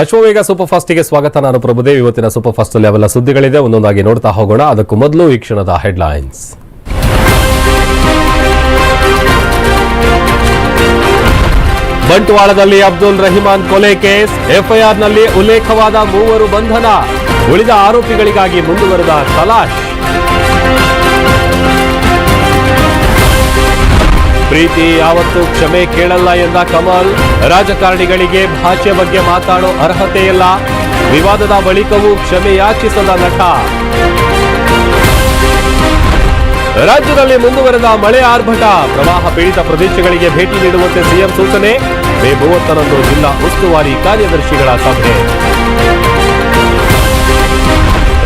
Ashwavega super ಫಾಸ್ಟ್ಗೆ ಸ್ವಾಗತ. ನಾನು ಪ್ರಭುದೇವ್. ಇವತ್ತಿನ ಸೂಪರ್ ಫಾಸ್ಟ್ ಅಲ್ಲಿ ಅವೆಲ್ಲ ಸುದ್ದಿಗಳಿದೆ. ಒಂದೊಂದಾಗಿ ನೋಡ್ತಾ ಹೋಗೋಣ. ಅದಕ್ಕೂ ಮೊದಲು ಈ ಕ್ಷಣದ ಹೆಡ್ಲೈನ್ಸ್. ಬಂಟ್ವಾಳದಲ್ಲಿ ಅಬ್ದುಲ್ ರಹಿಮಾನ್ ಕೊಲೆ ಕೇಸ್. ಎಫ್ಐಆರ್ನಲ್ಲಿ ಉಲ್ಲೇಖವಾದ ಮೂವರು ಬಂಧನ. ಉಳಿದ ಆರೋಪಿಗಳಿಗಾಗಿ ಮುಂದುವರೆದ ತಲಾಶ್. ಪ್ರೀತಿ ಯಾವತ್ತೂ ಕ್ಷಮೆ ಕೇಳಲ್ಲ ಎಂದ ಕಮಲ್. ರಾಜಕಾರಣಿಗಳಿಗೆ ಭಾಷೆ ಬಗ್ಗೆ ಮಾತಾಡೋ ಅರ್ಹತೆ ಇಲ್ಲ. ವಿವಾದದ ಬಳಿಕವೂ ಕ್ಷಮೆ ಯಾಚಿಸದ ನಟ? ರಾಜ್ಯದಲ್ಲಿ ಮುಂದುವರೆದ ಮಳೆ ಆರ್ಭಟ. ಪ್ರವಾಹ ಪೀಡಿತ ಪ್ರದೇಶಗಳಿಗೆ ಭೇಟಿ ನೀಡುವಂತೆ ಸಿಎಂ ಸೂಚನೆ. ಮೇ ಮೂವತ್ತರಂದು ಜಿಲ್ಲಾ ಉಸ್ತುವಾರಿ ಕಾರ್ಯದರ್ಶಿಗಳ ಸಭೆ.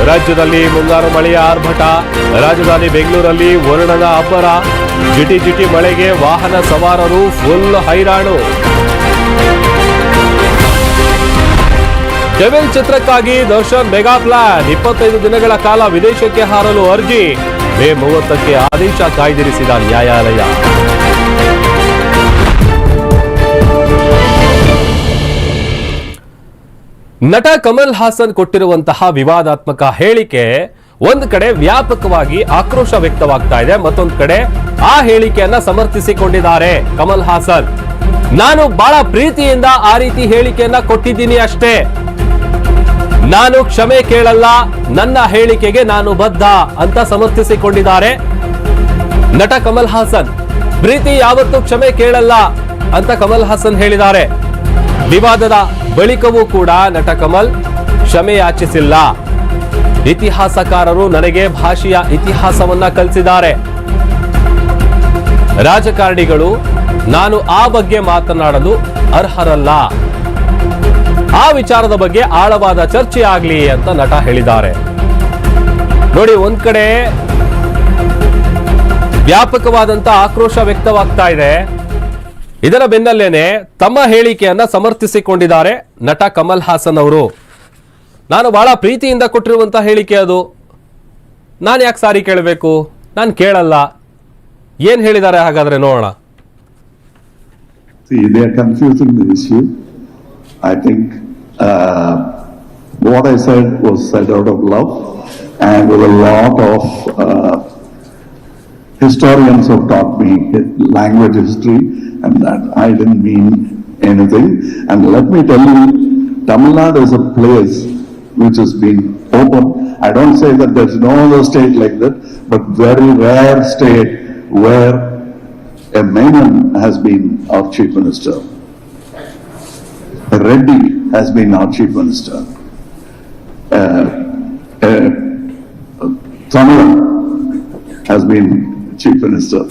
ರಾಜ್ಯದಲ್ಲಿ ಮುಂಗಾರು ಮಳೆಯ ಆರ್ಭಟ. ರಾಜಧಾನಿ ಬೆಂಗಳೂರಲ್ಲಿ ವರುಣದ ಅಬ್ಬರ. ಜಿಟಿ ಜಿಟಿ ಮಳೆಗೆ ವಾಹನ ಸವಾರರು ಫುಲ್ ಹೈರಾಣು. ಡೆವಿಲ್ ಚಿತ್ರಕ್ಕಾಗಿ ದರ್ಶನ್ ಮೆಗಾ ಪ್ಲಾನ್. ಇಪ್ಪತ್ತೈದು ದಿನಗಳ ಕಾಲ ವಿದೇಶಕ್ಕೆ ಹಾರಲು ಅರ್ಜಿ. ಮೇ ಮೂವತ್ತಕ್ಕೆ ಆದೇಶ ಕಾಯ್ದಿರಿಸಿದ ನ್ಯಾಯಾಲಯ. ನಟ ಕಮಲ್ ಹಾಸನ್ ಕೊಟ್ಟಿರುವಂತಹ ವಿವಾದಾತ್ಮಕ ಹೇಳಿಕೆ ಒಂದ್ ಕಡೆ ವ್ಯಾಪಕವಾಗಿ ಆಕ್ರೋಶ ವ್ಯಕ್ತವಾಗ್ತಾ ಇದೆ, ಮತ್ತೊಂದು ಕಡೆ ಆ ಹೇಳಿಕೆಯನ್ನ ಸಮರ್ಥಿಸಿಕೊಂಡಿದ್ದಾರೆ ಕಮಲ್ ಹಾಸನ್. ನಾನು ಬಹಳ ಪ್ರೀತಿಯಿಂದ ಆ ರೀತಿ ಹೇಳಿಕೆಯನ್ನ ಕೊಟ್ಟಿದ್ದೀನಿ ಅಷ್ಟೇ. ನಾನು ಕ್ಷಮೆ ಕೇಳಲ್ಲ, ನನ್ನ ಹೇಳಿಕೆಗೆ ನಾನು ಬದ್ಧ ಅಂತ ಸಮರ್ಥಿಸಿಕೊಂಡಿದ್ದಾರೆ ನಟ ಕಮಲ್ ಹಾಸನ್. ಪ್ರೀತಿ ಯಾವತ್ತೂ ಕ್ಷಮೆ ಕೇಳಲ್ಲ ಅಂತ ಕಮಲ್ ಹಾಸನ್ ಹೇಳಿದ್ದಾರೆ. ವಿವಾದದ ಬಳಿಕವೂ ಕೂಡ ನಟ ಕಮಲ್ ಕ್ಷಮೆ ಯಾಚಿಸಿಲ್ಲ. ಇತಿಹಾಸಕಾರರು ನನಗೆ ಭಾಷೆಯ ಇತಿಹಾಸವನ್ನ ಕಲಿಸಿದ್ದಾರೆ. ರಾಜಕಾರಣಿಗಳು, ನಾನು ಆ ಬಗ್ಗೆ ಮಾತನಾಡಲು ಅರ್ಹರಲ್ಲ. ಆ ವಿಚಾರದ ಬಗ್ಗೆ ಆಳವಾದ ಚರ್ಚೆ ಆಗಲಿ ಅಂತ ನಟ ಹೇಳಿದ್ದಾರೆ. ನೋಡಿ, ಒಂದ್ ಕಡೆ ವ್ಯಾಪಕವಾದಂತ ಆಕ್ರೋಶ ವ್ಯಕ್ತವಾಗ್ತಾ ಇದೆ. ಇದರ ಬೆನ್ನಲ್ಲೇನೆ ತಮ್ಮ ಹೇಳಿಕೆಯನ್ನ ಸಮರ್ಥಿಸಿಕೊಂಡಿದ್ದಾರೆ ನಟ ಕಮಲ್ ಹಾಸನ್ ಅವರು. ನಾನು ಬಹಳ ಪ್ರೀತಿಯಿಂದ ಕೊಟ್ಟಿರುವಂತ ಹೇಳಿಕೆ ಅದು ನಾನು ಯಾಕೆ ಸಾರಿ ಕೇಳಬೇಕು ನಾನು ಕೇಳಲ್ಲ ಏನು ಹೇಳಿದ್ದಾರೆ ಹಾಗಾದ್ರೆ ನೋಡೋಣ See, they are confusing the issue. I think uh, what I said was said out of love and with a lot of uh, historians have taught me language history and that I didn't mean anything. And let me tell you, Tamil Nadu is a place which has been open. I don't say that there's no other state like that, but very rare state where a Menon has been our chief minister. A Reddy has been our chief minister. Uh, uh, Tamil has been chief minister.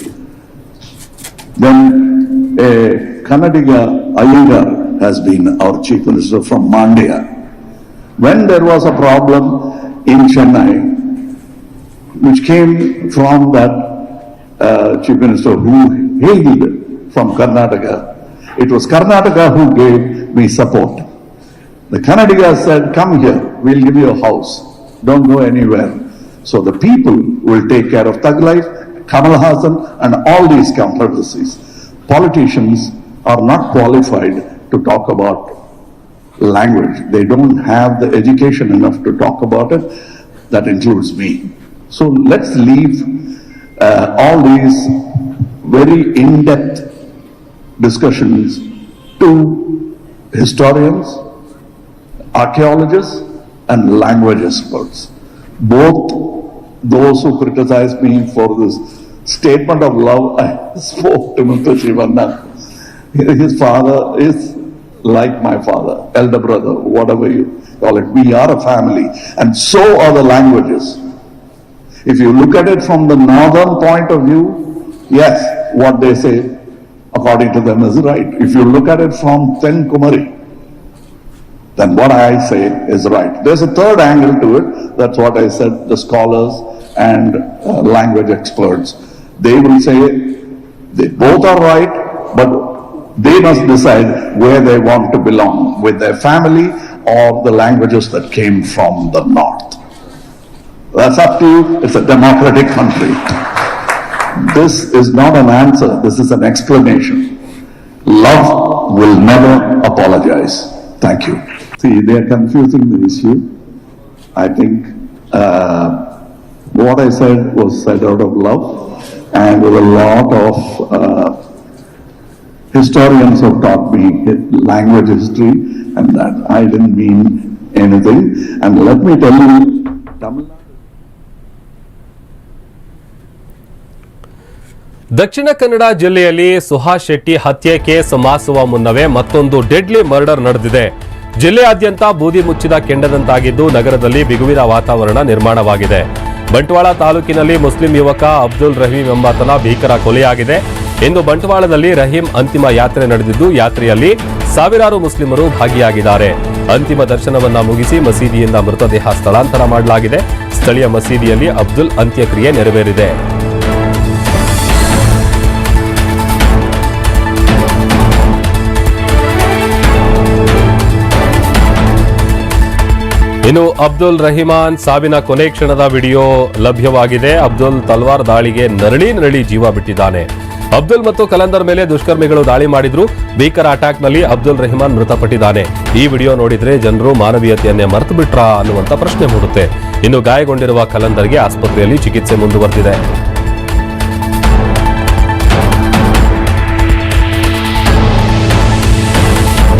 Then a Kannadiga Iyengar has been our chief minister from Mandya. When there was a problem in Chennai, which came from that uh, chief minister who hailed from Karnataka. It was Karnataka who gave me support. The Kannadiga said, come here, we'll give you a house. Don't go anywhere. So the people will take care of Thug Life, Kamal Hassan and all these controversies. Politicians are not qualified to talk about language. They don't have the education enough to talk about it. That includes me. So let's leave uh, all these very in-depth discussions to historians, archaeologists, and language experts. Both those who criticize me for this statement of love, I spoke to Mr. Shivanna. His father is like my father, elder brother, whatever you call it. We are a family, and so are the languages. If you look at it from the northern point of view, yes, what they say according to them is right. If you look at it from Ten Kumari, then what I say is right. There's a third angle to it. That's what I said, the scholars and uh, language experts. They will say they both are right, they must decide where they want to belong, with their family or the languages that came from the north. That's up to you. It's a democratic country. This is not an answer. This is an explanation. Love will never apologize. Thank you. See, they are confusing the issue. I think uh, what I said was said out of love and with a lot of uh, historians have taught me language history and that I didn't mean anything. And let me tell you, Tamil Dakshina Kannada ಜಿಲ್ಲೆಯಲ್ಲಿ ಸುಹಾಸ್ ಶೆಟ್ಟಿ ಹತ್ಯೆ case ಮಾಸುವ ಮುನ್ನವೇ ಮತ್ತೊಂದು deadly murder ನಡೆದಿದೆ. ಜಿಲ್ಲೆಯಾದ್ಯಂತ ಬೂದಿ ಮುಚ್ಚಿದ ಕೆಂಡದಂತಾಗಿದ್ದು ನಗರದಲ್ಲಿ ಬಿಗುವಿನ ವಾತಾವರಣ ನಿರ್ಮಾಣವಾಗಿದೆ. ಬಂಟ್ವಾಳ ತಾಲೂಕಿನಲ್ಲಿ ಮುಸ್ಲಿಂ ಯುವಕ ಅಬ್ದುಲ್ ರಹೀಂ ಎಂಬಾತನ ಭೀಕರ ಕೊಲೆಯಾಗಿದೆ. ಇಂದು ಬಂಟ್ವಾಳದಲ್ಲಿ ರಹೀಂ ಅಂತಿಮ ಯಾತ್ರೆ ನಡೆದಿದ್ದು, ಯಾತ್ರೆಯಲ್ಲಿ ಸಾವಿರಾರು ಮುಸ್ಲಿಮರು ಭಾಗಿಯಾಗಿದ್ದಾರೆ. ಅಂತಿಮ ದರ್ಶನವನ್ನ ಮುಗಿಸಿ ಮಸೀದಿಯಿಂದ ಮೃತದೇಹ ಸ್ಥಳಾಂತರ ಮಾಡಲಾಗಿದೆ. ಸ್ಥಳೀಯ ಮಸೀದಿಯಲ್ಲಿ ಅಬ್ದುಲ್ ಅಂತ್ಯಕ್ರಿಯೆ ನೆರವೇರಿದೆ. ಇನ್ನು ಅಬ್ದುಲ್ ರಹಿಮಾನ್ ಸಾವಿನ ಕೊನೆ ಕ್ಷಣದ ವಿಡಿಯೋ ಲಭ್ಯವಾಗಿದೆ. ಅಬ್ದುಲ್ ತಲ್ವಾರ್ ದಾಳಿಗೆ ನರಳಿ ನರಳಿ ಜೀವ ಬಿಟ್ಟಿದ್ದಾನೆ. ಅಬ್ದುಲ್ ಮತ್ತು ಕಲಂದರ್ ಮೇಲೆ ದುಷ್ಕರ್ಮಿಗಳು ದಾಳಿ ಮಾಡಿದ್ರು. ಭೀಕರ ಅಟ್ಯಾಕ್ನಲ್ಲಿ ಅಬ್ದುಲ್ ರೆಹಮಾನ್ ಮೃತಪಟ್ಟಿದ್ದಾನೆ. ಈ ವಿಡಿಯೋ ನೋಡಿದ್ರೆ ಜನರು ಮಾನವೀಯತೆಯನ್ನೇ ಮರೆತು ಬಿಟ್ರಾ ಅನ್ನುವಂತ ಪ್ರಶ್ನೆ ಮೂಡುತ್ತೆ. ಇನ್ನು ಗಾಯಗೊಂಡಿರುವ ಕಲಂದರ್ಗೆ ಆಸ್ಪತ್ರೆಯಲ್ಲಿ ಚಿಕಿತ್ಸೆ ಮುಂದುವರೆದಿದೆ.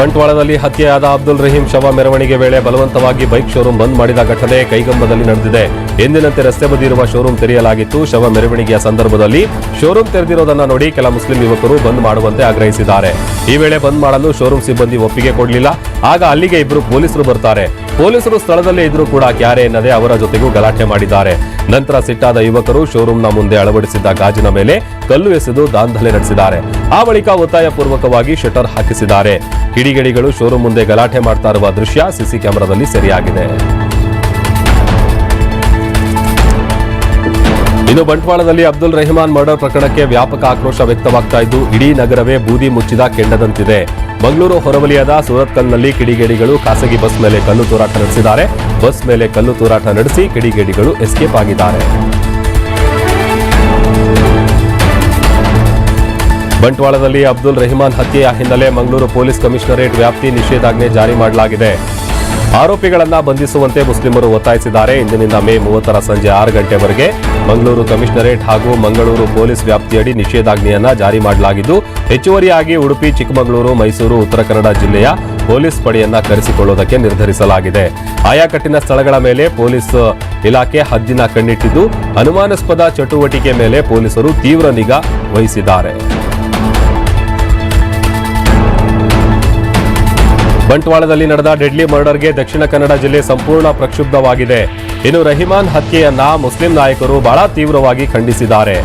ಬಂಟ್ವಾಳದಲ್ಲಿ ಹತ್ಯೆಯಾದ ಅಬ್ದುಲ್ ರಹೀಂ ಶವ ಮೆರವಣಿಗೆ ವೇಳೆ ಬಲವಂತವಾಗಿ ಬೈಕ್ ಶೋರೂಮ್ ಬಂದ್ ಮಾಡಿದ ಘಟನೆ ಕೈಗಂಬದಲ್ಲಿ ನಡೆದಿದೆ. ಎಂದಿನಂತೆ ರಸ್ತೆ ಬದಿ ಇರುವ ಶೋರೂಮ್ ತೆರೆಯಲಾಗಿತ್ತು. ಶವ ಮೆರವಣಿಗೆಯ ಸಂದರ್ಭದಲ್ಲಿ ಶೋರೂಮ್ ತೆರೆದಿರೋದನ್ನ ನೋಡಿ ಕೆಲ ಮುಸ್ಲಿಂ ಯುವಕರು ಬಂದ್ ಮಾಡುವಂತೆ ಆಗ್ರಹಿಸಿದ್ದಾರೆ. ಈ ವೇಳೆ ಬಂದ್ ಮಾಡಲು ಶೋರೂಮ್ ಸಿಬ್ಬಂದಿ ಒಪ್ಪಿಗೆ ಕೊಡಲಿಲ್ಲ. ಆಗ ಅಲ್ಲಿಗೆ ಇಬ್ಬರು ಪೊಲೀಸರು ಬರ್ತಾರೆ. ಪೊಲೀಸರು ಸ್ಥಳದಲ್ಲೇ ಇದ್ರೂ ಕೂಡ ಕ್ಯಾರೆ ಎನ್ನದೆ ಅವರ ಜೊತೆಗೂ ಗಲಾಟೆ ಮಾಡಿದ್ದಾರೆ. ನಂತರ ಸಿಟ್ಟಾದ ಯುವಕರು ಶೋರೂಂನ ಮುಂದೆ ಅಳವಡಿಸಿದ್ದ ಗಾಜಿನ ಮೇಲೆ ಕಲ್ಲು ಎಸೆದು ದಾಂಧಲೆ ನಡೆಸಿದ್ದಾರೆ. ಆ ಬಳಿಕ ಒತ್ತಾಯ ಪೂರ್ವಕವಾಗಿ ಶಟರ್ ಹಾಕಿಸಿದ್ದಾರೆ. ಕಿಡಿಗೇಡಿಗಳು ಶೋರೂಂ ಮುಂದೆ ಗಲಾಟೆ ಮಾಡ್ತಾ ಇರುವ ದೃಶ್ಯ ಸಿಸಿ ಕ್ಯಾಮೆರಾದಲ್ಲಿ ಸೆರೆಯಾಗಿದೆ. ಇನ್ನು ಬಂಟ್ವಾಳದಲ್ಲಿ ಅಬ್ದುಲ್ ರೆಹಮಾನ್ ಮರ್ಡರ್ ಪ್ರಕರಣಕ್ಕೆ ವ್ಯಾಪಕ ಆಕ್ರೋಶ ವ್ಯಕ್ತವಾಗ್ತಾ ಇದ್ದು, ಇಡೀ ನಗರವೇ ಬೂದಿ ಮುಚ್ಚಿದ ಕೆಂಡದಂತಿದೆ. ಮಂಗಳೂರು ಹೊರವಲಯದ ಸೂರತ್ಕಲ್ನಲ್ಲಿ ಕಿಡಿಗೇಡಿಗಳು ಖಾಸಗಿ ಬಸ್ ಮೇಲೆ ಕಲ್ಲು ತೂರಾಟ ನಡೆಸಿದ್ದಾರೆ. ಬಸ್ ಮೇಲೆ ಕಲ್ಲು ತೂರಾಟ ನಡೆಸಿ ಕಿಡಿಗೇಡಿಗಳು ಎಸ್ಕೇಪ್ ಆಗಿದ್ದಾರೆ. ಬಂಟ್ವಾಳದಲ್ಲಿ ಅಬ್ದುಲ್ ರೆಹಮಾನ್ ಹತ್ಯೆಯ ಹಿನ್ನೆಲೆ ಮಂಗಳೂರು ಪೊಲೀಸ್ ಕಮಿಷನರೇಟ್ ವ್ಯಾಪ್ತಿ ನಿಷೇಧಾಜ್ಞೆ ಜಾರಿ ಮಾಡಲಾಗಿದೆ. ಆರೋಪಿಗಳನ್ನ ಬಂಧಿಸುವಂತೆ ಮುಸ್ಲಿಮರು ಒತ್ತಾಯಿಸಿದ್ದಾರೆ. ಇಂದಿನಿಂದ ಮೇ ಮೂವತ್ತರ ಸಂಜೆ ಆರು ಗಂಟೆವರೆಗೆ ಮಂಗಳೂರು ಕಮಿಷನರೇಟ್ ಹಾಗೂ ಮಂಗಳೂರು ಪೊಲೀಸ್ ವ್ಯಾಪ್ತಿಯಡಿ ನಿಷೇಧಾಜ್ಞೆಯನ್ನು ಜಾರಿ ಮಾಡಲಾಗಿದ್ದು, ಹೆಚ್ಚುವರಿಯಾಗಿ ಉಡುಪಿ, ಚಿಕ್ಕಮಗಳೂರು, ಮೈಸೂರು, ಉತ್ತರ ಕನ್ನಡ ಜಿಲ್ಲೆಯ ಪೊಲೀಸ್ ಪಡೆಯನ್ನ ಕರೆಸಿಕೊಳ್ಳುವುದಕ್ಕೆ ನಿರ್ಧರಿಸಲಾಗಿದೆ. ಆಯಾ ಕಟ್ಟಿನ ಸ್ಥಳಗಳ ಮೇಲೆ ಪೊಲೀಸ್ ಇಲಾಖೆ ಹದ್ದಿನ ಕಣ್ಣಿಟ್ಟಿದ್ದು, ಅನುಮಾನಾಸ್ಪದ ಚಟುವಟಿಕೆ ಮೇಲೆ ಪೊಲೀಸರು ತೀವ್ರ ನಿಗಾ ವಹಿಸಿದ್ದಾರೆ. ಬಂಟ್ವಾಳದಲ್ಲಿ ನಡೆದ ಡೆಡ್ಲಿ ಮರ್ಡರ್ಗೆ ದಕ್ಷಿಣ ಕನ್ನಡ ಜಿಲ್ಲೆ ಸಂಪೂರ್ಣ ಪ್ರಕ್ಷುಬ್ಧವಾಗಿದೆ. ಇನ್ನು ರಹಿಮಾನ್ ಹತ್ಯೆಯನ್ನ ಮುಸ್ಲಿಂ ನಾಯಕರು ಬಹಳ ತೀವ್ರವಾಗಿ ಖಂಡಿಸಿದ್ದಾರೆ.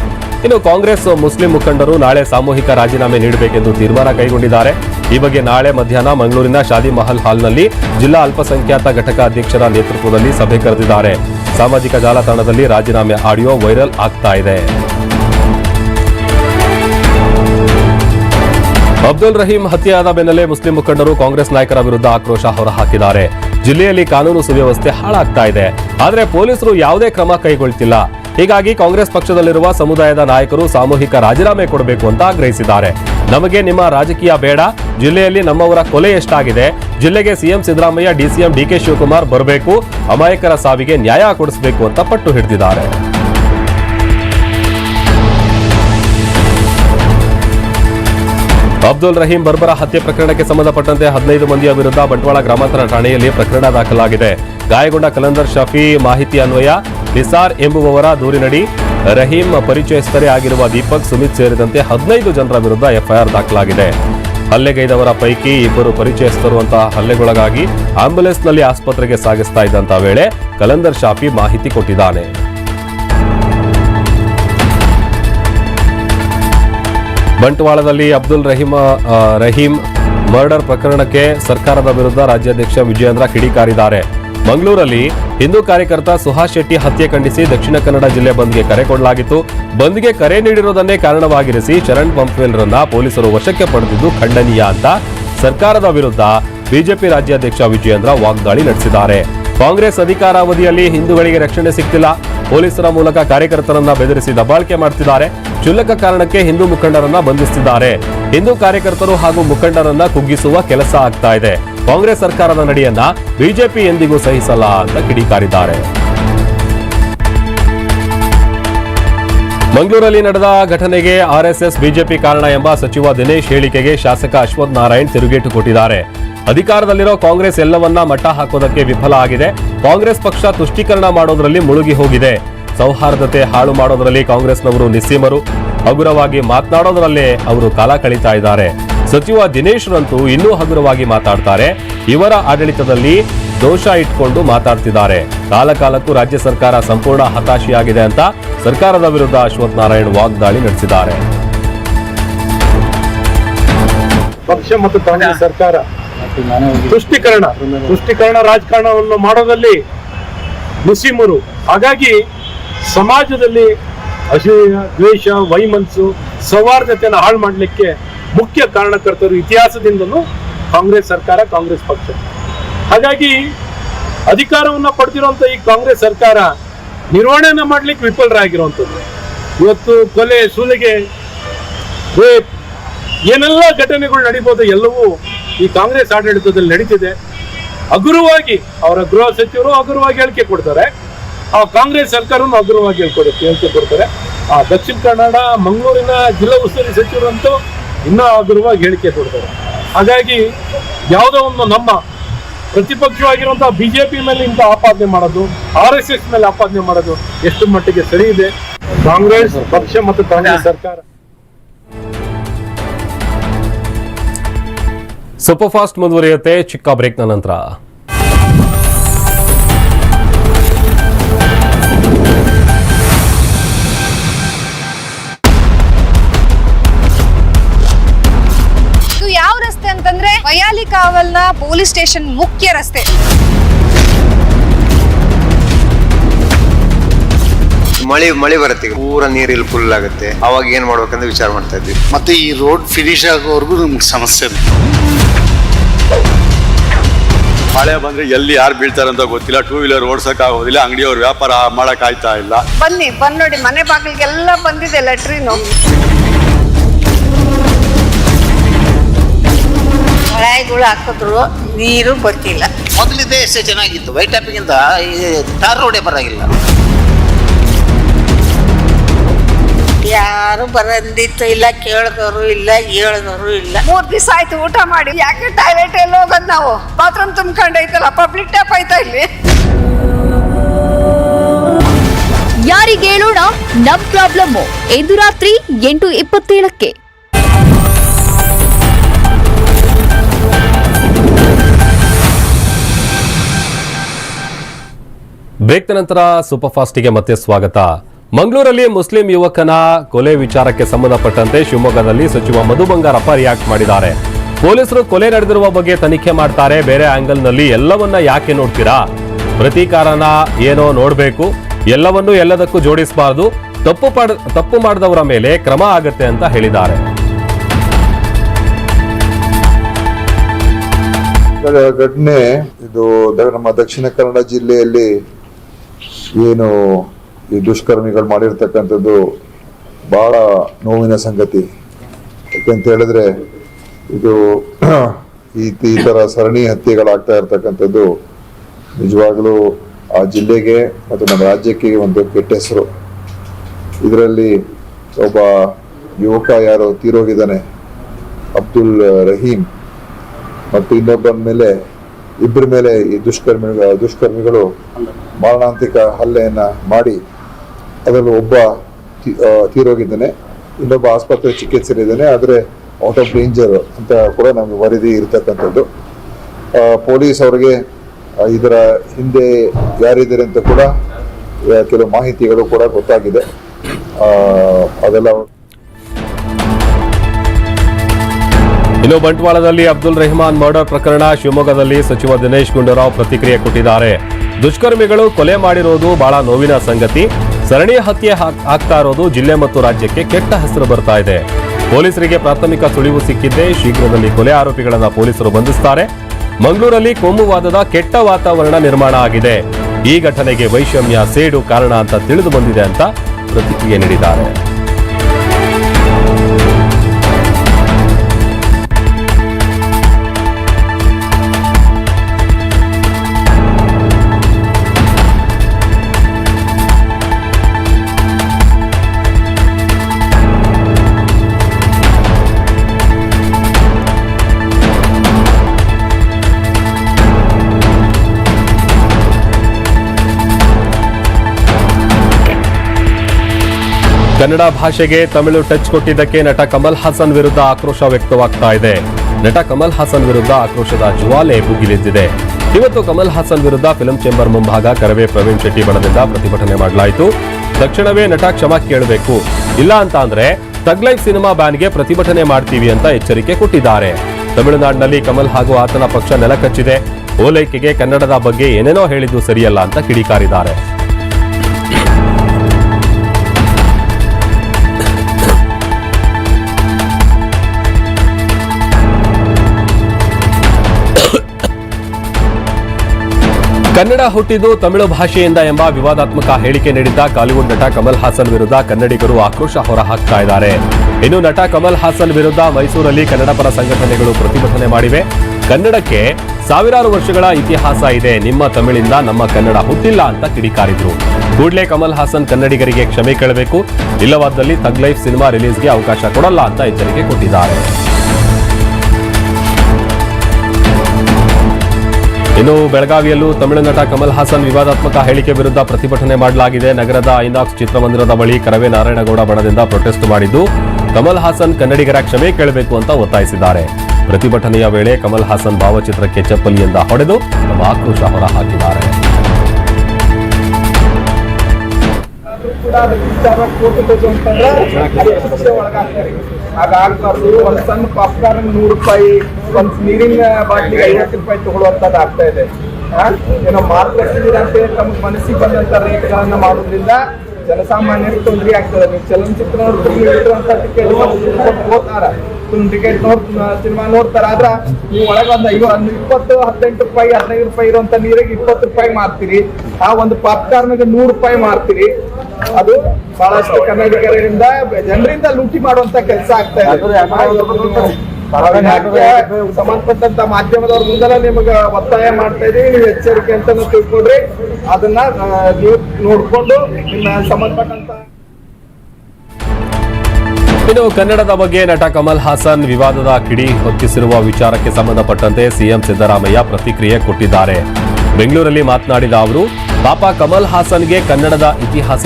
ಇನ್ನು ಕಾಂಗ್ರೆಸ್ ಮುಸ್ಲಿಂ ಮುಖಂಡರು ನಾಳೆ ಸಾಮೂಹಿಕ ರಾಜೀನಾಮೆ ನೀಡಬೇಕೆಂದು ತೀರ್ಮಾನ ಕೈಗೊಂಡಿದ್ದಾರೆ. ಈ ಬಗ್ಗೆ ನಾಳೆ ಮಧ್ಯಾಹ್ನ ಮಂಗಳೂರಿನ ಶಾದಿ ಮಹಲ್ ಹಾಲ್ನಲ್ಲಿ ಜಿಲ್ಲಾ ಅಲ್ಪಸಂಖ್ಯಾತ ಘಟಕ ಅಧ್ಯಕ್ಷರ ನೇತೃತ್ವದಲ್ಲಿ ಸಭೆ ಕರೆದಿದ್ದಾರೆ. ಸಾಮಾಜಿಕ ಜಾಲತಾಣದಲ್ಲಿ ರಾಜೀನಾಮೆ ಆಡಿಯೋ ವೈರಲ್ ಆಗ್ತಾ ಇದೆ. ಅಬ್ದುಲ್ ರಹೀಂ ಹತ್ಯೆಯಾದ ಬೆನ್ನಲ್ಲೇ ಮುಸ್ಲಿಂ ಮುಖಂಡರು ಕಾಂಗ್ರೆಸ್ ನಾಯಕರ ವಿರುದ್ಧ ಆಕ್ರೋಶ ಹೊರಹಾಕಿದ್ದಾರೆ. ಜಿಲ್ಲೆಯಲ್ಲಿ ಕಾನೂನು ಸುವ್ಯವಸ್ಥೆ ಹಾಳಾಗ್ತಾ ಇದೆ. ಆದರೆ ಪೊಲೀಸರು ಯಾವುದೇ ಕ್ರಮ ಕೈಗೊಳ್ತಿಲ್ಲ. ಹೀಗಾಗಿ ಕಾಂಗ್ರೆಸ್ ಪಕ್ಷದಲ್ಲಿರುವ ಸಮುದಾಯದ ನಾಯಕರು ಸಾಮೂಹಿಕ ರಾಜೀನಾಮೆ ಕೊಡಬೇಕು ಅಂತ ಆಗ್ರಹಿಸಿದ್ದಾರೆ. ನಮಗೆ ನಿಮ್ಮ ರಾಜಕೀಯ ಬೇಡ. ಜಿಲ್ಲೆಯಲ್ಲಿ ನಮ್ಮವರ ಕೊಲೆ ಎಷ್ಟಾಗಿದೆ? ಜಿಲ್ಲೆಗೆ CM Siddaramaiah, DCM DK Shivakumar ಬರಬೇಕು. ಅಮಾಯಕರ ಸಾವಿಗೆ ನ್ಯಾಯ ಕೊಡಿಸಬೇಕು ಅಂತ ಪಟ್ಟು ಹಿಡಿದಿದ್ದಾರೆ. ಅಬ್ದುಲ್ ರಹೀಂ ಬರ್ಬರ ಹತ್ಯೆ ಪ್ರಕರಣಕ್ಕೆ ಸಂಬಂಧಪಟ್ಟಂತೆ ಹದಿನೈದು ಮಂದಿಯ ವಿರುದ್ಧ ಬಂಟ್ವಾಳ ಗ್ರಾಮಾಂತರ ಠಾಣೆಯಲ್ಲಿ ಪ್ರಕರಣ ದಾಖಲಾಗಿದೆ. ಗಾಯಗೊಂಡ ಕಲಂದರ್ ಶಫಿ ಮಾಹಿತಿ ಅನ್ವಯ, ನಿಸಾರ್ ಎಂಬುವವರ ದೂರಿನಡಿ ರಹೀಂ ಪರಿಚಯಸ್ಥರೇ ಆಗಿರುವ ದೀಪಕ್, ಸುಮಿತ್ ಸೇರಿದಂತೆ ಹದಿನೈದು ಜನರ ವಿರುದ್ಧ ಎಫ್ಐಆರ್ ದಾಖಲಾಗಿದೆ. ಹಲ್ಲೆಗೈದವರ ಪೈಕಿ ಇಬ್ಬರು ಪರಿಚಯಸ್ಥರು ಅಂತ ಹಲ್ಲೆಗೊಳಗಾಗಿ ಆಂಬ್ಯುಲೆನ್ಸ್ನಲ್ಲಿ ಆಸ್ಪತ್ರೆಗೆ ಸಾಗಿಸ್ತಾ ವೇಳೆ ಕಲಂದರ್ ಶಾಫಿ ಮಾಹಿತಿ ಕೊಟ್ಟಿದ್ದಾನೆ. ಬಂಟ್ವಾಳದಲ್ಲಿ ಅಬ್ದುಲ್ ರಹೀಮ್ ರಹೀಂ ಮರ್ಡರ್ ಪ್ರಕರಣಕ್ಕೆ ಸರ್ಕಾರದ ವಿರುದ್ಧ ರಾಜ್ಯಾಧ್ಯಕ್ಷ ವಿಜಯೇಂದ್ರ ಕಿಡಿಕಾರಿದ್ದಾರೆ. ಮಂಗಳೂರಲ್ಲಿ ಹಿಂದೂ ಕಾರ್ಯಕರ್ತ ಸುಹಾಸ್ ಶೆಟ್ಟಿ ಹತ್ಯೆ ಖಂಡಿಸಿ ದಕ್ಷಿಣ ಕನ್ನಡ ಜಿಲ್ಲೆ ಬಂದ್ಗೆ ಕರೆ ಕೊಡಲಾಗಿತ್ತು. ಬಂದ್ಗೆ ಕರೆ ನೀಡಿರುವುದನ್ನೇ ಕಾರಣವಾಗಿರಿಸಿ ಶರಣ್ ಪಂಪ್ವೇಲ್ರನ್ನ ಪೊಲೀಸರು ವಶಕ್ಕೆ ಪಡೆದಿದ್ದು ಖಂಡನೀಯ ಅಂತ ಸರ್ಕಾರದ ವಿರುದ್ಧ ಬಿಜೆಪಿ ರಾಜ್ಯಾಧ್ಯಕ್ಷ ವಿಜಯೇಂದ್ರ ವಾಗ್ದಾಳಿ ನಡೆಸಿದ್ದಾರೆ. ಕಾಂಗ್ರೆಸ್ ಅಧಿಕಾರಾವಧಿಯಲ್ಲಿ ಹಿಂದೂಗಳಿಗೆ ರಕ್ಷಣೆ ಸಿಗ್ತಿಲ್ಲ. ಪೊಲೀಸರ ಮೂಲಕ ಕಾರ್ಯಕರ್ತರನ್ನ ಬೆದರಿಸಿ ದಬ್ಬಾಳಿಕೆ ಮಾಡ್ತಿದ್ದಾರೆ. ಕ್ಷುಲ್ಲಕ ಕಾರಣಕ್ಕೆ ಹಿಂದೂ ಮುಖಂಡರನ್ನ ಬಂಧಿಸುತ್ತಿದ್ದಾರೆ ಹಿಂದೂ ಕಾರ್ಯಕರ್ತರು ಹಾಗೂ ಮುಖಂಡರನ್ನ ಕುಗ್ಗಿಸುವ ಕೆಲಸ ಆಗ್ತಾ ಇದೆ. ಕಾಂಗ್ರೆಸ್ ಸರ್ಕಾರದ ನಡೆಯನ್ನ ಬಿಜೆಪಿ ಎಂದಿಗೂ ಸಹಿಸಲ್ಲ ಅಂತ ಕಿಡಿಕಾರಿದ್ದಾರೆ. ಮಂಗಳೂರಲ್ಲಿ ನಡೆದ ಘಟನೆಗೆ ಆರ್ಎಸ್ಎಸ್ ಬಿಜೆಪಿ ಕಾರಣ ಎಂಬ ಸಚಿವ ದಿನೇಶ್ ಹೇಳಿಕೆಗೆ ಶಾಸಕ ಅಶ್ವಥ್ ನಾರಾಯಣ್ ತಿರುಗೇಟು ಕೊಟ್ಟಿದ್ದಾರೆ. ಅಧಿಕಾರದಲ್ಲಿರೋ ಕಾಂಗ್ರೆಸ್ ಎಲ್ಲವನ್ನ ಮಟ್ಟ ಹಾಕೋದಕ್ಕೆ ವಿಫಲ ಆಗಿದೆ. ಕಾಂಗ್ರೆಸ್ ಪಕ್ಷ ತುಷ್ಟೀಕರಣ ಮಾಡೋದ್ರಲ್ಲಿ ಮುಳುಗಿ ಹೋಗಿದೆ. ಸೌಹಾರ್ದತೆ ಹಾಳು ಮಾಡೋದ್ರಲ್ಲಿ ಕಾಂಗ್ರೆಸ್ನವರು ನಿಸ್ಸೀಮರು. ಹಗುರವಾಗಿ ಮಾತನಾಡೋದರಲ್ಲೇ ಅವರು ಕಾಲ ಕಳೀತಾ ಇದ್ದಾರೆ. ಸಚಿವ ದಿನೇಶ್ರಂತೂ ಇನ್ನೂ ಹಗುರವಾಗಿ ಮಾತಾಡ್ತಾರೆ. ಇವರ ಆಡಳಿತದಲ್ಲಿ ದೋಷ ಇಟ್ಕೊಂಡು ಮಾತಾಡ್ತಿದ್ದಾರೆ. ಕಾಲಕಾಲಕ್ಕೂ ರಾಜ್ಯ ಸರ್ಕಾರ ಸಂಪೂರ್ಣ ಹತಾಶೆಯಾಗಿದೆ ಅಂತ ಸರ್ಕಾರದ ವಿರುದ್ಧ ಅಶ್ವಥ್ ನಾರಾಯಣ್ ವಾಗ್ದಾಳಿ ನಡೆಸಿದ್ದಾರೆ. ಪಕ್ಷ ಮತ್ತು ಕಾಂಗ್ರೆಸ್ ಸರ್ಕಾರ. ತುಷ್ಟೀಕರಣ ತುಷ್ಟೀಕರಣ ರಾಜಕಾರಣವನ್ನು ಮಾಡೋದಲ್ಲಿ ಮುಸ್ಲಿಮರು. ಹಾಗಾಗಿ ಸಮಾಜದಲ್ಲಿ ಅಸೂಯ ದ್ವೇಷ ವೈಮನ್ಸು ಸೌಹಾರ್ದತೆಯನ್ನು ಹಾಳು ಮಾಡಲಿಕ್ಕೆ ಮುಖ್ಯ ಕಾರಣಕರ್ತರು ಇತಿಹಾಸದಿಂದಲೂ ಕಾಂಗ್ರೆಸ್ ಸರ್ಕಾರ ಕಾಂಗ್ರೆಸ್ ಪಕ್ಷ. ಹಾಗಾಗಿ ಅಧಿಕಾರವನ್ನು ಪಡೆದಿರುವಂತ ಈ ಕಾಂಗ್ರೆಸ್ ಸರ್ಕಾರ ನಿರ್ವಹಣೆಯನ್ನ ಮಾಡ್ಲಿಕ್ಕೆ ವಿಫಲರಾಗಿರುವಂಥದ್ದು. ಇವತ್ತು ಕೊಲೆ, ಸುಲಿಗೆ, ರೇಪ್, ಏನೆಲ್ಲ ಘಟನೆಗಳು ನಡೀಬೋದು ಎಲ್ಲವೂ ಈ ಕಾಂಗ್ರೆಸ್ ಆಡಳಿತದಲ್ಲಿ ನಡೀತಿದೆ. ಹಗುರವಾಗಿ ಅವರ ಗೃಹ ಸಚಿವರು ಹಗುರವಾಗಿ ಹೇಳಿಕೆ ಕೊಡ್ತಾರೆ. ಆ ಕಾಂಗ್ರೆಸ್ ಸರ್ಕಾರವನ್ನು ಹಗುರವಾಗಿ ಹೇಳ್ಕೊಡ ಹೇಳಿಕೆ ಕೊಡ್ತಾರೆ. ಆ ದಕ್ಷಿಣ ಕನ್ನಡ, ಮಂಗಳೂರಿನ ಜಿಲ್ಲಾ ಉಸ್ತುವಾರಿ ಸಚಿವರಂತೂ ಇನ್ನೂ ಹಗುರವಾಗಿ ಹೇಳಿಕೆ ಕೊಡ್ತಾರೆ. ಹಾಗಾಗಿ ಯಾವುದೋ ಒಂದು ನಮ್ಮ ಪ್ರತಿಪಕ್ಷವಾಗಿರುವಂತಹ ಬಿಜೆಪಿ ಮೇಲೆ ಇಂಥ ಆಪಾದನೆ ಮಾಡೋದು, ಆರ್ ಎಸ್ ಎಸ್ ಮೇಲೆ ಆಪಾದನೆ ಮಾಡೋದು ಎಷ್ಟು ಮಟ್ಟಿಗೆ ಸರಿ ಇದೆ? ಕಾಂಗ್ರೆಸ್, ಪಕ್ಷ ಮತ್ತು ಕಾಂಗ್ರೆಸ್ ಸರ್ಕಾರ. ಸೂಪರ್ ಫಾಸ್ಟ್ ಮುಂದುವರಿಯುತ್ತೆ, ಚಿಕ್ಕ ಬ್ರೇಕ್ನ ನಂತರ. ಕಾವಲ್ನ ಪೊಲೀಸ್ ಸ್ಟೇಷನ್ ಮುಖ್ಯ ರಸ್ತೆ. ಮಳೆ ಮಳೆ ಬರುತ್ತೆ. ಪೂರ ನೀರಿಲ್ಲಿ ಫುಲ್ ಆಗುತ್ತೆ. ಅವಾಗ ಏನ್ ಮಾಡ್ಬೇಕಂತ ವಿಚಾರ ಮಾಡ್ತಾ ಇದ್ವಿ. ಮತ್ತೆ ಈ ರೋಡ್ ಫಿನಿಶ್ ಆಗೋವರೆಗೂ ನಮ್ಗೆ ಸಮಸ್ಯೆ ಮಳೆ ಬಂದ್ರೆ ಎಲ್ಲಿ ಯಾರು ಬೀಳ್ತಾರೆ ಅಂತ ಗೊತ್ತಿಲ್ಲ. ಟೂ ವೀಲರ್ ಓಡ್ಸಕ್ ಆಗೋದಿಲ್ಲ. ಅಂಗಡಿಯವ್ರ ವ್ಯಾಪಾರ ಮಾಡಕ್ ಆಯ್ತಾ ಇಲ್ಲ. ಬನ್ನಿ ಬಂದ್ ನೋಡಿ. ಮನೆ ಬಾಗಿಲಿಗೆಲ್ಲ ಬಂದಿದೆ ಲೆಟ್ರಿನು. ಹೊಳೆಗಳು ಹಾಕಿದ್ರು ನೀರು ಬರ್ತಿಲ್ಲ. ಮೊದಲಿದೆ ಎಷ್ಟೇ ಚೆನ್ನಾಗಿತ್ತು ವೈಟ್ ಟ್ಯಾಪಿಗಿಂತ ಈ ಟಾರ್ ರೋಡೇ ಬರಾಗಿಲ್ಲ ಯಾರು ಬರಂದಿತ್ತು ಇಲ್ಲ ಕೇಳಿದವರು ಇಲ್ಲ ಹೇಳಿದವರು ಇಲ್ಲ. ಮೂರ್ ದಿವಸ ಆಯ್ತು ಊಟ ಮಾಡಿ ಯಾಕೆ ಟಾಯ್ಲೆಟ್ ಎಲ್ಲ ಹೋಗೋದ್ ನಾವು? ಬಾತ್ರೂಮ್ ತುಂಬ್ಕೊಂಡೈತಲ್ಲ ಪಬ್ಲಿಕ್ ಟ್ಯಾಪ್ ಆಯ್ತಾ ಇಲ್ಲಿ? ಯಾರಿಗೆ ಹೇಳೋಣ ನಮ್ ಪ್ರಾಬ್ಲಮ್. ಇಂದು ರಾತ್ರಿ ಎಂಟು ಇಪ್ಪತ್ತೇಳಕ್ಕೆ. ಬ್ರೇಕ್ ನಂತರ ಸೂಪರ್ ಫಾಸ್ಟಿಗೆ ಮತ್ತೆ ಸ್ವಾಗತ. ಮಂಗಳೂರಲ್ಲಿ ಮುಸ್ಲಿಂ ಯುವಕನ ಕೊಲೆ ವಿಚಾರಕ್ಕೆ ಸಂಬಂಧಪಟ್ಟಂತೆ ಶಿವಮೊಗ್ಗದಲ್ಲಿ ಸಚಿವ ಮಧು ಬಂಗಾರಪ್ಪ ರಿಯಾಕ್ಟ್ ಮಾಡಿದ್ದಾರೆ. ಪೊಲೀಸರು ಕೊಲೆ ನಡೆದಿರುವ ಬಗ್ಗೆ ತನಿಖೆ ಮಾಡ್ತಾರೆ. ಬೇರೆ ಆಂಗಲ್ನಲ್ಲಿ ಎಲ್ಲವನ್ನ ಯಾಕೆ ನೋಡ್ತೀರಾ? ಪ್ರತೀಕಾರನ ಏನೋ ನೋಡಬೇಕು. ಎಲ್ಲವನ್ನೂ ಎಲ್ಲದಕ್ಕೂ ಜೋಡಿಸಬಾರದು. ತಪ್ಪು ತಪ್ಪು ಮಾಡಿದವರ ಮೇಲೆ ಕ್ರಮ ಆಗತ್ತೆ ಅಂತ ಹೇಳಿದ್ದಾರೆ. ಘಟನೆ ಇದು ನಮ್ಮ ದಕ್ಷಿಣ ಕನ್ನಡ ಜಿಲ್ಲೆಯಲ್ಲಿ ಏನು ಈ ದುಷ್ಕರ್ಮಿಗಳು ಮಾಡಿರ್ತಕ್ಕಂಥದ್ದು ಬಹಳ ನೋವಿನ ಸಂಗತಿ. ಯಾಕೆಂತ ಹೇಳಿದ್ರೆ, ಇದು ಈ ಈ ತರ ಸರಣಿ ಹತ್ಯೆಗಳಾಗ್ತಾ ಇರ್ತಕ್ಕಂಥದ್ದು ನಿಜವಾಗ್ಲೂ ಆ ಜಿಲ್ಲೆಗೆ ಮತ್ತು ನಮ್ಮ ರಾಜ್ಯಕ್ಕೆ ಒಂದು ಕೆಟ್ಟ ಹೆಸರು. ಇದರಲ್ಲಿ ಒಬ್ಬ ಯುವಕ ಯಾರು ತೀರೋಗಿದ್ದಾನೆ, ಅಬ್ದುಲ್ ರಹೀಂ. ಮತ್ತು ಇನ್ನೊಬ್ಬನ ಮೇಲೆ ಇಬ್ಬರ ಮೇಲೆ ಈ ದುಷ್ಕರ್ಮಿ, ದುಷ್ಕರ್ಮಿಗಳು ಮಾರಣಾಂತಿಕ ಹಲ್ಲೆಯನ್ನ ಮಾಡಿ ಅದರಲ್ಲಿ ಒಬ್ಬ ತೀರೋಗಿದ್ದಾನೆ, ಇನ್ನೊಬ್ಬ ಆಸ್ಪತ್ರೆ ಚಿಕಿತ್ಸೆಲಿದ್ದಾನೆ ಆದರೆ ಔಟ್ ಆಫ್ ಡೇಂಜರ್ ಅಂತ ಕೂಡ ನಮಗೆ ವರದಿ ಇರತಕ್ಕಂಥದ್ದು. ಪೊಲೀಸ್ ಅವರಿಗೆ ಇದರ ಹಿಂದೆ ಯಾರಿದ್ದಾರೆ ಅಂತ ಕೂಡ ಕೆಲವು ಮಾಹಿತಿಗಳು ಕೂಡ ಗೊತ್ತಾಗಿದೆ. ಅದೆಲ್ಲ ಇನ್ನು ಬಂಟ್ವಾಳದಲ್ಲಿ ಅಬ್ದುಲ್ ರೆಹಮಾನ್ ಮರ್ಡರ್ ಪ್ರಕರಣ, ಶಿವಮೊಗ್ಗದಲ್ಲಿ ಸಚಿವ ದಿನೇಶ್ ಗುಂಡೂರಾವ್ ಪ್ರತಿಕ್ರಿಯೆ ಕೊಟ್ಟಿದ್ದಾರೆ. ದುಷ್ಕರ್ಮಿಗಳು ಕೊಲೆ ಮಾಡಿರೋದು ಬಹಳ ನೋವಿನ ಸಂಗತಿ. ಸರಣಿ ಹತ್ಯೆ ಆಗ್ತಾ ಇರೋದು ಜಿಲ್ಲೆ ಮತ್ತು ರಾಜ್ಯಕ್ಕೆ ಕೆಟ್ಟ ಹೆಸರು ಬರ್ತಾ ಇದೆ. ಪೊಲೀಸರಿಗೆ ಪ್ರಾಥಮಿಕ ಸುಳಿವು ಸಿಕ್ಕಿದ್ದೆ ಶೀಘ್ರದಲ್ಲಿ ಕೊಲೆ ಆರೋಪಿಗಳನ್ನು ಪೊಲೀಸರು ಬಂಧಿಸ್ತಾರೆ. ಮಂಗಳೂರಲ್ಲಿ ಕೋಮುವಾದದ ಕೆಟ್ಟ ವಾತಾವರಣ ನಿರ್ಮಾಣ ಆಗಿದೆ. ಈ ಘಟನೆಗೆ ವೈಷಮ್ಯ ಸೇಡು ಕಾರಣ ಅಂತ ತಿಳಿದು ಬಂದಿದೆ ಅಂತ ಪ್ರತಿಕ್ರಿಯೆ ನೀಡಿದ್ದಾರೆ. ಕನ್ನಡ ಭಾಷೆಗೆ ತಮಿಳು ಟಚ್ ಕೊಟ್ಟಿದ್ದಕ್ಕೆ ನಟ ಕಮಲ್ ಹಾಸನ್ ವಿರುದ್ಧ ಆಕ್ರೋಶ ವ್ಯಕ್ತವಾಗ್ತಾ ಇದೆ. ನಟ ಕಮಲ್ ಹಾಸನ್ ವಿರುದ್ಧ ಆಕ್ರೋಶದ ಜ್ವಾಲೆ ಭುಗಿಲೆದ್ದಿದೆ. ಇವತ್ತು ಕಮಲ್ ಹಾಸನ್ ವಿರುದ್ಧ ಫಿಲಂ ಚೇಂಬರ್ ಮುಂಭಾಗ ಕರವೇ ಪ್ರವೀಣ್ ಶೆಟ್ಟಿ ಬಣದಿಂದ ಪ್ರತಿಭಟನೆ ಮಾಡಲಾಯಿತು. ತಕ್ಷಣವೇ ನಟ ಕ್ಷಮ ಕೇಳಬೇಕು. ಇಲ್ಲ ಅಂತ ಅಂದ್ರೆ ತಗ್ಲೈಫ್ ಸಿನಿಮಾ ಬ್ಯಾನ್ಗೆ ಪ್ರತಿಭಟನೆ ಮಾಡ್ತೀವಿ ಅಂತ ಎಚ್ಚರಿಕೆ ಕೊಟ್ಟಿದ್ದಾರೆ. ತಮಿಳುನಾಡಿನಲ್ಲಿ ಕಮಲ್ ಹಾಗೂ ಆತನ ಪಕ್ಷ ನೆಲಕಚ್ಚಿದೆ. ಓಲೈಕೆಗೆ ಕನ್ನಡದ ಬಗ್ಗೆ ಏನೇನೋ ಹೇಳಿದ್ದು ಸರಿಯಲ್ಲ ಅಂತ ಕಿಡಿಕಾರಿದ್ದಾರೆ. ಕನ್ನಡ ಹುಟ್ಟಿದ್ದು ತಮಿಳು ಭಾಷೆಯಿಂದ ಎಂಬ ವಿವಾದಾತ್ಮಕ ಹೇಳಿಕೆ ನೀಡಿದ್ದ ಕಾಲಿವುಡ್ ನಟ ಕಮಲ್ ಹಾಸನ್ ವಿರುದ್ಧ ಕನ್ನಡಿಗರು ಆಕ್ರೋಶ ಹೊರಹಾಕ್ತಾ ಇದ್ದಾರೆ. ಇನ್ನು ನಟ ಕಮಲ್ ಹಾಸನ್ ವಿರುದ್ಧ ಮೈಸೂರಲ್ಲಿ ಕನ್ನಡ ಪರ ಸಂಘಟನೆಗಳು ಪ್ರತಿಭಟನೆ ಮಾಡಿವೆ. ಕನ್ನಡಕ್ಕೆ ಸಾವಿರಾರು ವರ್ಷಗಳ ಇತಿಹಾಸ ಇದೆ. ನಿಮ್ಮ ತಮಿಳಿಂದ ನಮ್ಮ ಕನ್ನಡ ಹುಟ್ಟಿಲ್ಲ ಅಂತ ಕಿಡಿಕಾರಿದ್ರು. ಕೂಡಲೇ ಕಮಲ್ ಹಾಸನ್ ಕನ್ನಡಿಗರಿಗೆ ಕ್ಷಮೆ ಕೇಳಬೇಕು. ಇಲ್ಲವಾದಲ್ಲಿ ತಗ್ಲೈಫ್ ಸಿನಿಮಾ ರಿಲೀಸ್ಗೆ ಅವಕಾಶ ಕೊಡಲ್ಲ ಅಂತ ಎಚ್ಚರಿಕೆ ಕೊಟ್ಟಿದ್ದಾರೆ. ಇನ್ನು ಬೆಳಗಾವಿಯಲ್ಲೂ ತಮಿಳು ನಟ ಕಮಲ್ ಹಾಸನ್ ವಿವಾದಾತ್ಮಕ ಹೇಳಿಕೆ ವಿರುದ್ಧ ಪ್ರತಿಭಟನೆ ಮಾಡಲಾಗಿದೆ. ನಗರದ ಐನಾಕ್ಸ್ ಚಿತ್ರಮಂದಿರದ ಬಳಿ ಕರವೇ ನಾರಾಯಣಗೌಡ ಬಣದಿಂದ ಪ್ರೊಟೆಸ್ಟ್ ಮಾಡಿದ್ದು, ಕಮಲ್ ಹಾಸನ್ ಕನ್ನಡಿಗರ ಕ್ಷಮೆ ಕೇಳಬೇಕು ಅಂತ ಒತ್ತಾಯಿಸಿದ್ದಾರೆ. ಪ್ರತಿಭಟನೆಯ ವೇಳೆ ಕಮಲ್ ಹಾಸನ್ ಭಾವಚಿತ್ರಕ್ಕೆ ಚಪ್ಪಲಿಯಿಂದ ಹೊಡೆದು ತಮ್ಮ ಆಕ್ರೋಶ ಹೊರಹಾಕಿದ್ದಾರೆ. ಅದು ಶಿಕ್ಷೆ ಒಳಗಾಗ್ತಾರೆ. ಹಾಗಾಗ್ಬಾರ್ದು ಒಂದ್ ಸಣ್ಣ ಪಾಪ್ಕಾರ್ನ್ ನೂರು ರೂಪಾಯಿ, ಒಂದ್ ನೀರಿನ ಬಾಟ್ಲಿಗೆ ಐವತ್ತು ರೂಪಾಯಿ ತಗೊಳ್ಳುವಂಥದ್ದು ಆಗ್ತಾ ಇದೆ? ಏನೋ ಮಾರ್ಕೆಟ್ ಅಂತ ತಮ್ಮ ಮನಸ್ಸಿಗೆ ಬಂದಂತ ರೇಟ್ಗಳನ್ನ ಮಾಡೋದ್ರಿಂದ ಜನಸಾಮಾನ್ಯರಿಗೆ ತೊಂದರೆ ಆಗ್ತದೆ. ನೀವು ಚಲನಚಿತ್ರ ನೋಡ್ತಿರುವಂತ ಟಿಕೆಟ್ ನೋಡ್ ಸಿನಿಮಾ ನೋಡ್ತಾರ. ಆದ್ರ ನೀವು ಒಳಗೆ ಒಂದು ಐವ ಇಪ್ಪತ್ತು, ಹದಿನೆಂಟು ರೂಪಾಯಿ, ಹದಿನೈದು ರೂಪಾಯಿ ಇರುವಂತ ನೀರಿಗೆ ಇಪ್ಪತ್ತು ರೂಪಾಯಿ ಮಾರ್ತೀರಿ. ಆ ಒಂದು ಪಾಪ್ಕಾರ್ನ್ಗೆ ನೂರು ರೂಪಾಯಿ ಮಾರ್ತೀರಿ. ಅದು ಬಹಳಷ್ಟು ಕನ್ನಡಿಗರಿಂದ ಜನರಿಂದ ಲೂಟಿ ಮಾಡುವಂತ ಕೆಲಸ ಆಗ್ತಾ ಇದೆ. ಸಂಬಂಧಪಟ್ಟಂತ ಮಾಧ್ಯಮದವ್ರ ಮುಂದೆಲ್ಲ ನಿಮಗೆ ಒತ್ತಾಯ ಮಾಡ್ತಾ ಇದೀವಿ. ನೀವು ಎಚ್ಚರಿಕೆ ಅಂತ ತಿಳ್ಕೊಡ್ರಿ ಅದನ್ನ ನೀವು ನೋಡ್ಕೊಂಡು ನಿಮ್ಮ ಸಂಬಂಧಪಟ್ಟಂತ ಇನ್ನು ಕನ್ನಡದ ಬಗ್ಗೆ ನಟ ಕಮಲ್ ಹಾಸನ್ ವಿವಾದದ ಕಿಡಿ ಹೊತ್ತಿಸಿರುವ ವಿಚಾರಕ್ಕೆ ಸಂಬಂಧಪಟ್ಟಂತೆ ಸಿಎಂ ಸಿದ್ದರಾಮಯ್ಯ ಪ್ರತಿಕ್ರಿಯೆ ಕೊಟ್ಟಿದ್ದಾರೆ. ಬೆಂಗಳೂರಲ್ಲಿ ಮಾತನಾಡಿದ ಅವರು ಪಾಪ ಕಮಲ್ ಹಾಸನ್ಗೆ ಕನ್ನಡದ ಇತಿಹಾಸ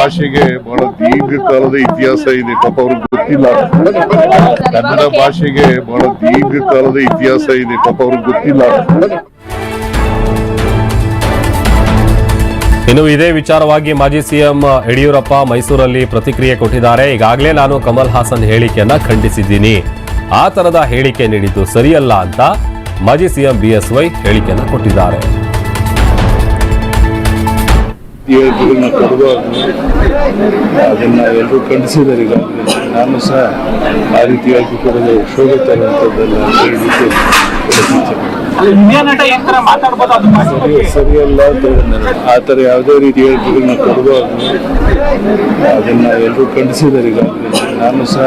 ಭಾಷೆಗೆ ಬಹಳ ದೀರ್ಘಕಾಲದ ಇತಿಹಾಸ ಇದೆ. ಪಾಪ ಅವ್ರಿಗೆ ಗೊತ್ತಿಲ್ಲ. ಕನ್ನಡ ಭಾಷೆಗೆ ಬಹಳ ದೀರ್ಘಕಾಲದ ಇತಿಹಾಸ ಇದೆ. ಪಾಪ ಅವ್ರಿಗೆ ಗೊತ್ತಿಲ್ಲ. ಇನ್ನು ಇದೇ ವಿಚಾರವಾಗಿ ಮಾಜಿ ಸಿಎಂ ಯಡಿಯೂರಪ್ಪ ಮೈಸೂರಲ್ಲಿ ಪ್ರತಿಕ್ರಿಯೆ ಕೊಟ್ಟಿದ್ದಾರೆ. ಈಗಾಗಲೇ ನಾನು ಕಮಲ್ ಹಾಸನ್ ಹೇಳಿಕೆಯನ್ನ ಖಂಡಿಸಿದ್ದೀನಿ. ಆ ತರದ ಹೇಳಿಕೆ ನೀಡಿದ್ದು ಸರಿಯಲ್ಲ ಅಂತ ಮಾಜಿ ಸಿಎಂ ಬಿಎಸ್ವೈ ಹೇಳಿಕೆಯನ್ನ ಕೊಟ್ಟಿದ್ದಾರೆ. ಹೇಳಿಕೆಗಳನ್ನ ಕೊಡುವಾಗ ಅದನ್ನು ಎಲ್ಲರೂ ಖಂಡಿಸಿದ್ದಾರೆ ಈಗಾಗಲೇ ನಾನು ಸಹ ಆ ರೀತಿಯಾಗಿ ಕೊಡೋದು ಶೋಭೆ ತರುವಂಥದ್ದಲ್ಲ ಅಂತ ಹೇಳಿಬಿಟ್ಟು ಸರಿ ಸರಿಯಲ್ಲ. ಆ ಥರ ಯಾವುದೇ ರೀತಿ ಹೇಳಿಕೆಗಳನ್ನ ಕೊಡುವಾಗ ಅದನ್ನು ಎಲ್ಲರೂ ಖಂಡಿಸಿದ್ದಾರೆ ಈಗಾಗಲೇ ನಾನು ಸಹ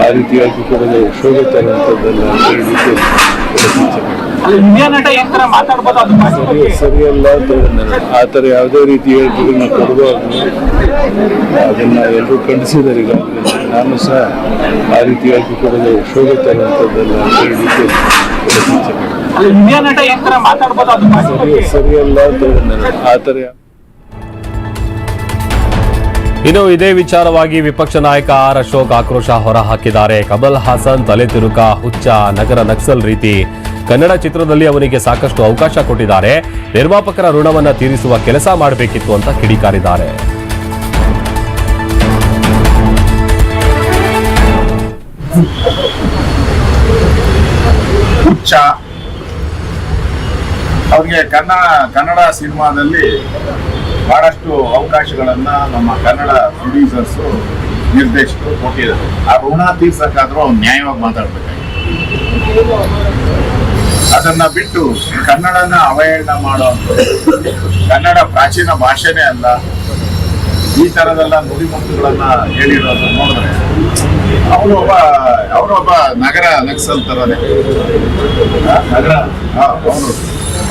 ಆ ರೀತಿಯಾಗಿ ಕೊಡೋದು ಶೋಭೆ ತರುವಂಥದ್ದಲ್ಲ ಅಂತ ಹೇಳಿಬಿಟ್ಟು ಸರಿಯಲ್ಲ. ಆ ಥರ ಯಾವುದೇ ರೀತಿ ಹೇಳಿಕೆಗಳನ್ನ ಕೊಡುವಾಗ ಅದನ್ನ ಎಲ್ಲರೂ ಖಂಡಿಸಿದ್ದಾರೆ ಈಗಾಗಲೇ ನಾನು ಸಹ ಆ ರೀತಿಯಾಗಿ ಕೊಡೋದು ಶೋಭೆ ತರುವಂಥದ್ದಲ್ಲ ಅಂತ ಸರಿ ಸರಿಯಲ್ಲ. ಆ ಥರ ಇನ್ನು ಇದೇ ವಿಚಾರವಾಗಿ ವಿಪಕ್ಷ ನಾಯಕ ಆರ್ ಅಶೋಕ್ ಆಕ್ರೋಶ ಹೊರಹಾಕಿದ್ದಾರೆ ಕಮಲ್ ಹಾಸನ್ ತಲೆ ತಿರುಕ ಹುಚ್ಚ ನಗರ ನಕ್ಸಲ್ ರೀತಿ ಕನ್ನಡ ಚಿತ್ರದಲ್ಲಿ ಅವನಿಗೆ ಸಾಕಷ್ಟು ಅವಕಾಶ ಕೊಟ್ಟಿದ್ದಾರೆ. ನಿರ್ಮಾಪಕರ ಋಣವನ್ನು ತೀರಿಸುವ ಕೆಲಸ ಮಾಡಬೇಕಿತ್ತು ಅಂತ ಕಿಡಿಕಾರಿದ್ದಾರೆ. ಅವ್ರಿಗೆ ಕನ್ನಡ ಕನ್ನಡ ಸಿನಿಮಾದಲ್ಲಿ ಬಹಳಷ್ಟು ಅವಕಾಶಗಳನ್ನ ನಮ್ಮ ಕನ್ನಡ ಪ್ರೊಡ್ಯೂಸರ್ಸ್ ನಿರ್ದೇಶಕರು ಕೊಟ್ಟಿದ್ದಾರೆ. ಆ ಋಣ ತೀರ್ಸಕ್ಕಾದ್ರೂ ಅವ್ನು ನ್ಯಾಯವಾಗಿ ಮಾತಾಡ್ಬೇಕಾಗಿ ಅದನ್ನ ಬಿಟ್ಟು ಕನ್ನಡನ ಅವಹೇಳನ ಮಾಡೋ ಕನ್ನಡ ಪ್ರಾಚೀನ ಭಾಷೆನೇ ಅಲ್ಲ. ಈ ತರದೆಲ್ಲ ನುಡಿಮುತ್ತುಗಳನ್ನ ಹೇಳಿರೋದು ನೋಡಿದ್ರೆ ಅವನು ಒಬ್ಬ ಅವನೊಬ್ಬ ನಗರ ನಕ್ಸಲ್ ತರನೇ. ನಗರ ಅವನು.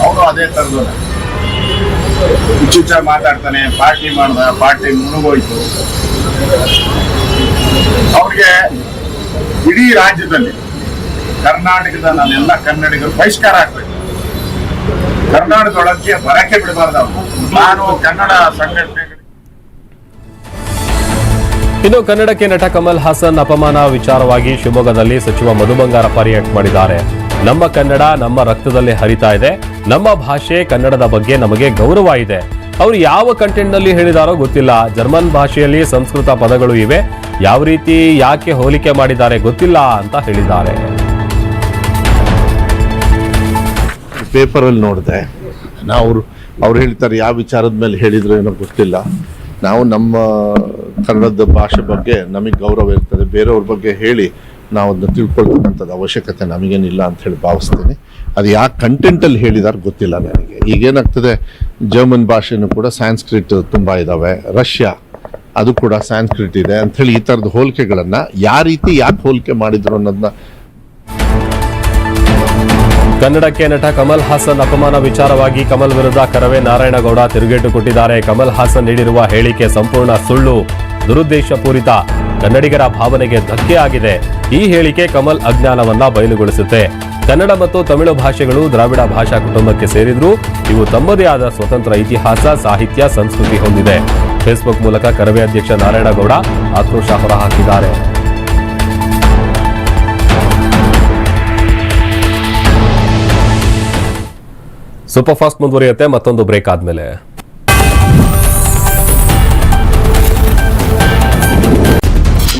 ಅವನು ಅದೇ ತರದ ಹುಚ್ಚುಚ್ಚ ಮಾತಾಡ್ತಾನೆ, ಪಾರ್ಟಿ ಮಾಡ್ದ, ಪಾರ್ಟಿ ಮುಳುಗೋಯ್ತು ಅವ್ರಿಗೆ ಇಡೀ ರಾಜ್ಯದಲ್ಲಿ ಕರ್ನಾಟಕದ ನಾನೆಲ್ಲ ಕನ್ನಡಿಗರು ಬಹಿಷ್ಕಾರ ಆಗ್ಬೇಕು. ಕರ್ನಾಟಕದೊಳಗೆ ಬರಕ್ಕೆ ಬಿಡಬಾರ್ದು ನಾನು ಕನ್ನಡ ಸಂಘಟನೆ ಇನ್ನು ಕನ್ನಡಕ್ಕೆ ನಟ ಕಮಲ್ ಹಾಸನ್ ಅಪಮಾನ ವಿಚಾರವಾಗಿ ಶಿವಮೊಗ್ಗದಲ್ಲಿ ಸಚಿವ ಮಧು ಬಂಗಾರಪ್ಪ ರಿಯಾಕ್ಟ್ ಮಾಡಿದ್ದಾರೆ. ನಮ್ಮ ಕನ್ನಡ ನಮ್ಮ ರಕ್ತದಲ್ಲಿ ಹರಿತಾ ಇದೆ. ನಮ್ಮ ಭಾಷೆ ಕನ್ನಡದ ಬಗ್ಗೆ ನಮಗೆ ಗೌರವ ಇದೆ. ಅವರು ಯಾವ ಕಂಟೆಂಟ್ನಲ್ಲಿ ಹೇಳಿದಾರೋ ಗೊತ್ತಿಲ್ಲ. ಜರ್ಮನ್ ಭಾಷೆಯಲ್ಲಿ ಸಂಸ್ಕೃತ ಪದಗಳು ಇವೆ. ಯಾವ ರೀತಿ ಯಾಕೆ ಹೋಲಿಕೆ ಮಾಡಿದ್ದಾರೆ ಗೊತ್ತಿಲ್ಲ ಅಂತ ಹೇಳಿದ್ದಾರೆ. ಪೇಪರಲ್ಲಿ ನೋಡಿದೆ. ನಾವು ಅವರು, ಅವ್ರು ಹೇಳ್ತಾರೆ, ಯಾವ ವಿಚಾರದ ಮೇಲೆ ಹೇಳಿದ್ರು ಏನೋ ಗೊತ್ತಿಲ್ಲ. ನಾವು ನಮ್ಮ ಕನ್ನಡದ ಭಾಷೆ ಬಗ್ಗೆ ನಮಗೆ ಗೌರವ ಇರ್ತದೆ. ಬೇರೆಯವ್ರ ಬಗ್ಗೆ ಹೇಳಿ ನಾವು ಅದನ್ನ ತಿಳ್ಕೊಳ್ತಕ್ಕಂಥದ್ದು ಅವಶ್ಯಕತೆ ನಮಗೇನಿಲ್ಲ ಅಂತ ಹೇಳಿ ಭಾವಿಸ್ತೀನಿ. ಅದು ಯಾವ ಕಂಟೆಂಟಲ್ಲಿ ಹೇಳಿದಾರೆ ಗೊತ್ತಿಲ್ಲ ನನಗೆ. ಈಗೇನಾಗ್ತದೆ ಜರ್ಮನ್ ಭಾಷೆನೂ ಕೂಡ ಸ್ಯಾನ್ಸ್ಕ್ರಿಟ್ ತುಂಬ ಇದ್ದಾವೆ ರಷ್ಯಾ ಅದು ಕೂಡ ಸ್ಯಾನ್ಸ್ಕ್ರಿಟ್ ಇದೆ ಅಂಥೇಳಿ ಈ ಥರದ ಹೋಲಿಕೆಗಳನ್ನು, ಯಾವ ರೀತಿ ಯಾಕೆ ಹೋಲಿಕೆ ಮಾಡಿದ್ರು ಅನ್ನೋದನ್ನ ಕನ್ನಡಕ್ಕೆ ನಟ ಕಮಲ್ ಹಾಸನ್ ಅಪಮಾನ ವಿಚಾರವಾಗಿ ಕಮಲ್ ವಿರುದ್ಧ ಕರವೇ ನಾರಾಯಣಗೌಡ ತಿರುಗೇಟು ಕೊಟ್ಟಿದ್ದಾರೆ. ಕಮಲ್ ಹಾಸನ್ ನೀಡಿರುವ ಹೇಳಿಕೆ ಸಂಪೂರ್ಣ ಸುಳ್ಳು, ದುರುದ್ದೇಶಪೂರಿತ. ಕನ್ನಡಿಗರ ಭಾವನೆಗೆ ಧಕ್ಕೆ ಆಗಿದೆ. ಈ ಹೇಳಿಕೆ ಕಮಲ್ ಅಜ್ಞಾನವನ್ನ ಬಯಲುಗೊಳಿಸುತ್ತೆ. ಕನ್ನಡ ಮತ್ತು ತಮಿಳು ಭಾಷೆಗಳು ದ್ರಾವಿಡ ಭಾಷಾ ಕುಟುಂಬಕ್ಕೆ ಸೇರಿದ್ರು ಇವು ತಮ್ಮದೇ ಆದ ಸ್ವತಂತ್ರ ಇತಿಹಾಸ, ಸಾಹಿತ್ಯ, ಸಂಸ್ಕೃತಿ ಹೊಂದಿದೆ. ಫೇಸ್ಬುಕ್ ಮೂಲಕ ಕರವೇ ಅಧ್ಯಕ್ಷ ನಾರಾಯಣಗೌಡ ಆಕ್ರೋಶ ಹೊರಹಾಕಿದ್ದಾರೆ. ಸೂಪರ್ ಫಾಸ್ಟ್ ಮುಂದುವರಿಯುತ್ತೆ ಮತ್ತೊಂದು ಬ್ರೇಕ್ ಆದ್ಮೇಲೆ.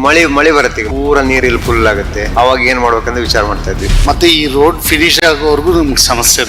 ಮಳೆ ಮಳೆ ಬರುತ್ತೆ ಈಗ. ಪೂರ ನೀರಿಲ್ಲಿ ಫುಲ್ ಆಗುತ್ತೆ. ಅವಾಗ ಏನ್ ಮಾಡ್ಬೇಕಂತ ವಿಚಾರ ಮಾಡ್ತಾ ಇದ್ವಿ. ಮತ್ತೆ ಈ ರೋಡ್ ಫಿನಿಶ್ ಆಗೋವರೆಗೂ ನಮ್ಗೆ ಸಮಸ್ಯೆ